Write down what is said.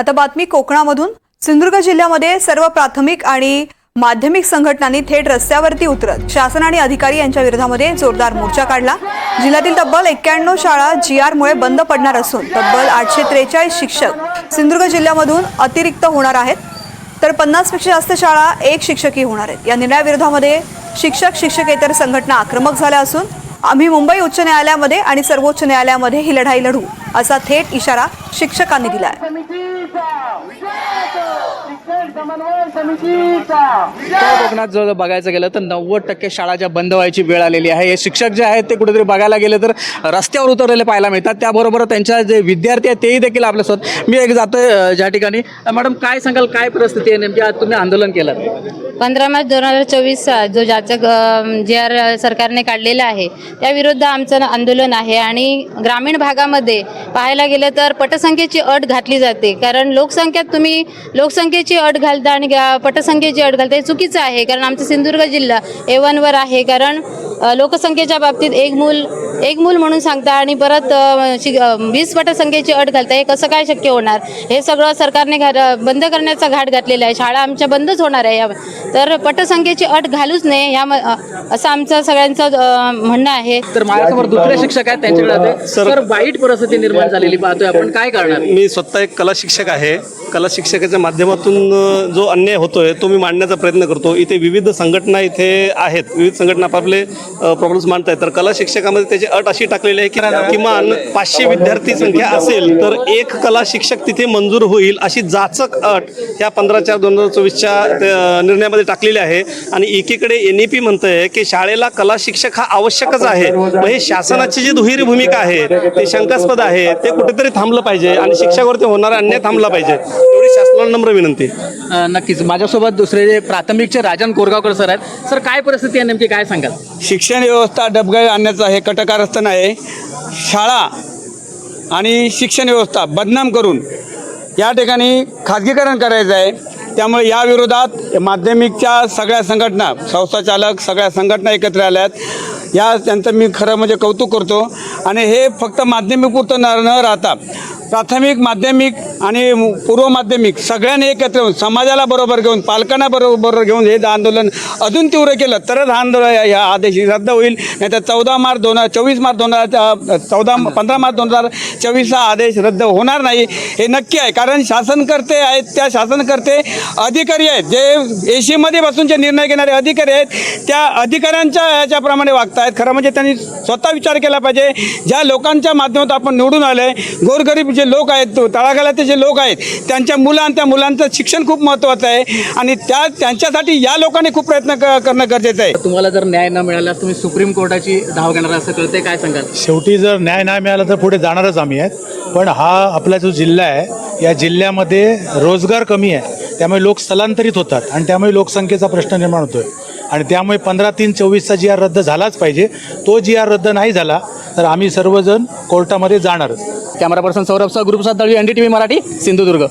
आता बातमी कोकणामधून. सिंधुदुर्ग जिल्ह्यामध्ये सर्व प्राथमिक आणि माध्यमिक संघटनांनी थेट रस्त्यावरती उतरत. शासन आणि अधिकारी यांच्या विरोधामध्ये जोरदार मोर्चा काढला. जिल्ह्यातील तब्बल एक्क्याण्णव शाळा जी आरमुळे बंद पडणार असून तब्बल आठशे त्रेचाळीस शिक्षक सिंधुदुर्ग जिल्ह्यामधून अतिरिक्त होणार आहेत. तर पन्नासपेक्षा जास्त शाळा एक शिक्षकही होणार आहेत. या निर्णयाविरोधामध्ये शिक्षक शिक्षकेतर संघटना आक्रमक झाल्या असून आम्ही मुंबई उच्च न्यायालयामध्ये आणि सर्वोच्च न्यायालयामध्ये ही लढाई लढू असा थेट इशारा शिक्षकांनी दिला आहे समितीचा शिक्षण समन्वय समितीचा कोकणात जर बघायचं गेलं तर नव्वद टक्के शाळा ज्या बंद व्हायची वेळ आलेली आहे हे शिक्षक जे आहेत ते कुठेतरी बघायला गेले तर रस्त्यावर उतरलेले पाहायला मिळतात. त्याबरोबर त्यांच्या जे विद्यार्थी आहेत तेही देखील आपल्यासोबत मी एक जातोय ज्या ठिकाणी. मॅडम काय सांगाल काय परिस्थिती आहे? नेमकी आज तुम्ही आंदोलन केलं. पंधरा मार्च दोन हजार चोवीसचा जो ज्याचं जे आर सरकारने काढलेला आहे त्याविरुद्ध आमचं आंदोलन आहे आणि ग्रामीण भागामध्ये पाहायला गेलं तर पटसंख्येची अट घातली जाते. कारण लोकसंख्यात तुम्ही लोकसंख्येची अट घालता आणि पटसंख्येची अट घालता हे चुकीचं आहे. कारण आमचं सिंधुदुर्ग जिल्हा ए वनवर आहे. कारण लोकसंख्येच्या बाबतीत एक मूल एक मूल म्हणून सांगता आणि परत वीस पटसंख्येची अट घालता हे कसं काय शक्य होणार? हे सगळं सरकारने घा बंद करण्याचा घाट घातलेला आहे. शाळा आमच्या बंदच होणार आहे. या तर पटसंख्येची अट घालूच नये या असं आमचं सगळ्यांचं म्हणणं आहे. तर माझ्यासमोर दुसरे शिक्षक आहेत त्यांच्याकडे सर वाईट परिस्थिती निर्माण झालेली पाहतोय आपण. काय करणार? मी स्वतः एक कला शिक्षक आहे. कला शिक्षकाच्या माध्यमातून जो अन्याय होतोय तो मी मांडण्याचा प्रयत्न करतो. इथे विविध संघटना इथे आहेत. विविध संघटना आपापले प्रॉब्लेम्स मांडत आहेत तर कला शिक्षकामध्ये त्याची अट अशी टाकलेली आहे की किमान पाचशे विद्यार्थी संख्या असेल तर एक कला शिक्षक तिथे मंजूर होईल अशी जाचक अट ह्या पंधरा चार दोन हजार चोवीसच्या निर्णयामध्ये टाकलेली आहे. आणि एकीकडे एन ई पी म्हणतंय की शाळेला कला शिक्षक हा आवश्यकच आहे. मग हे शासनाची जी दुहेरी भूमिका आहे ते शंकास्पद आहे ते कुठेतरी थांबलं पाहिजे आणि शिक्षकावरती होणारा अन्याय थांबला पाहिजे. शासनाला नम्र विनंती. अ, नक्कीच. माझ्यासोबत दुसरे जे प्राथमिकचे राजन कोरगावकर सर आहेत. सर काय परिस्थिती आहे नेमकी? काय सांगाल? शिक्षण व्यवस्था डबघाई आणण्याचं हे कटकारस्थान आहे शाळा आणि शिक्षण व्यवस्था बदनाम करून या ठिकाणी खाजगीकरण करायचं आहे. त्यामुळे या विरोधात माध्यमिकच्या सगळ्या संघटना संस्था चालक सगळ्या संघटना एकत्र आल्या आहेत या त्यांचं मी खरं म्हणजे कौतुक करतो. आणि हे फक्त माध्यमिकपुरतं न न राहता प्राथमिक माध्यमिक आणि पूर्व माध्यमिक सगळ्यांनी एकत्र येऊन समाजाला बरोबर घेऊन पालकांना बरोबर घेऊन हे आंदोलन अजून तीव्र केलं तरच आंदोलन ह्या आदेश रद्द होईल. नाही तर चौदा मार्च दोन हजार चोवीस मार्च दोन हजार चौदा पंधरा मार्च दोन हजार चोवीसचा आदेश रद्द होणार नाही हे नक्की आहे. कारण शासनकर्ते आहेत त्या शासनकर्ते अधिकारी आहेत. जे एशीमध्ये बसून जे निर्णय घेणारे अधिकारी आहेत त्या अधिकाऱ्यांच्या याच्याप्रमाणे वागतात. आहेत. खरं म्हणजे त्यांनी स्वतः विचार केला पाहिजे. ज्या लोकांच्या माध्यमातून आपण निवडून आले गोरगरीब जे लोक आहेत तो तळागाळातले जे लोक आहेत त्यांच्या मुलं त्या मुलांचं शिक्षण खूप महत्त्वाचं आहे आणि त्या त्यांच्यासाठी या लोकांनी खूप प्रयत्न करणं गरजेचं आहे. तुम्हाला जर न्याय न मिळाल्यास तुम्ही सुप्रीम कोर्टाची धाव घेणार असं कळते काय सांगाल? शेवटी जर न्याय नाही मिळाला तर पुढे जाणारच आम्ही आहेत. पण हा आपला जो जिल्हा आहे या जिल्ह्यामध्ये रोजगार कमी आहे. त्यामुळे लोक स्थलांतरित होतात आणि त्यामुळे लोकसंख्येचा प्रश्न निर्माण होतोय. आणि त्यामुळे पंधरा तीन चोवीसचा जी आर रद्द झालाच पाहिजे तो जी आर रद्द नाही झाला तर आम्ही सर्वजण कोर्टामध्ये जाणारच कॅमेरा पर्सन सौरभ सह ग्रुप सात N D T V Marathi Sindhudurg.